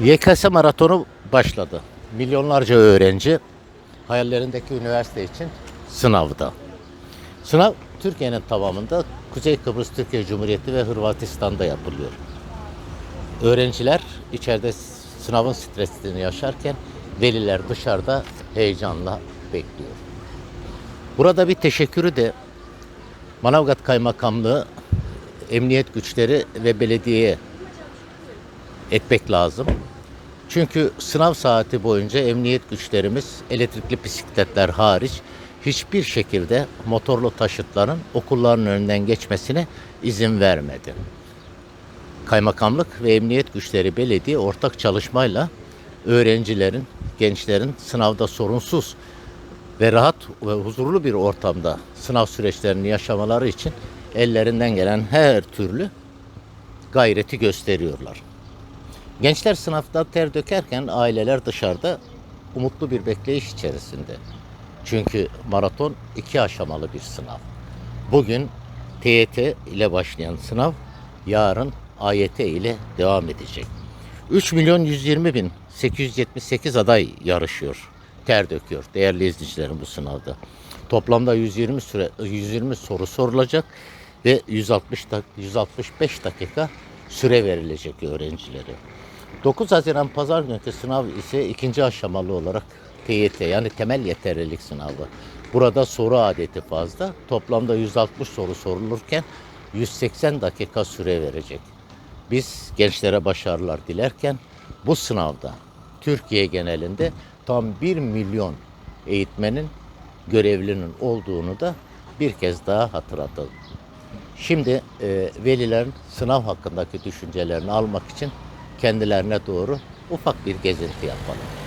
YKS maratonu başladı. Milyonlarca öğrenci hayallerindeki üniversite için sınavda. Sınav Türkiye'nin tamamında Kuzey Kıbrıs Türkiye Cumhuriyeti ve Hırvatistan'da yapılıyor. Öğrenciler içeride sınavın stresini yaşarken veliler dışarıda heyecanla bekliyor. Burada bir teşekkürü de Manavgat Kaymakamlığı, emniyet güçleri ve belediyeye etmek lazım. Çünkü sınav saati boyunca emniyet güçlerimiz elektrikli bisikletler hariç hiçbir şekilde motorlu taşıtların okulların önünden geçmesine izin vermedi. Kaymakamlık ve emniyet güçleri belediye ortak çalışmayla öğrencilerin, gençlerin sınavda sorunsuz ve rahat ve huzurlu bir ortamda sınav süreçlerini yaşamaları için ellerinden gelen her türlü gayreti gösteriyorlar. Gençler sınavda ter dökerken aileler dışarıda umutlu bir bekleyiş içerisinde. Çünkü maraton iki aşamalı bir sınav. Bugün TYT ile başlayan sınav yarın AYT ile devam edecek. 3 milyon 120 bin 878 aday yarışıyor. Ter döküyor değerli izleyicilerim bu sınavda. Toplamda 120 süre 120 soru sorulacak ve 160 dak 165 dakika süre verilecek öğrencilere. 9 Haziran Pazar günkü sınav ise ikinci aşamalı olarak TYT yani temel yeterlilik sınavı. Burada soru adeti fazla. Toplamda 160 soru sorulurken 180 dakika süre verecek. Biz gençlere başarılar dilerken bu sınavda Türkiye genelinde tam 1 milyon eğitmenin görevlinin olduğunu da bir kez daha hatırlatalım. Şimdi e, velilerin sınav hakkındaki düşüncelerini almak için kendilerine doğru ufak bir gezinti yapalım.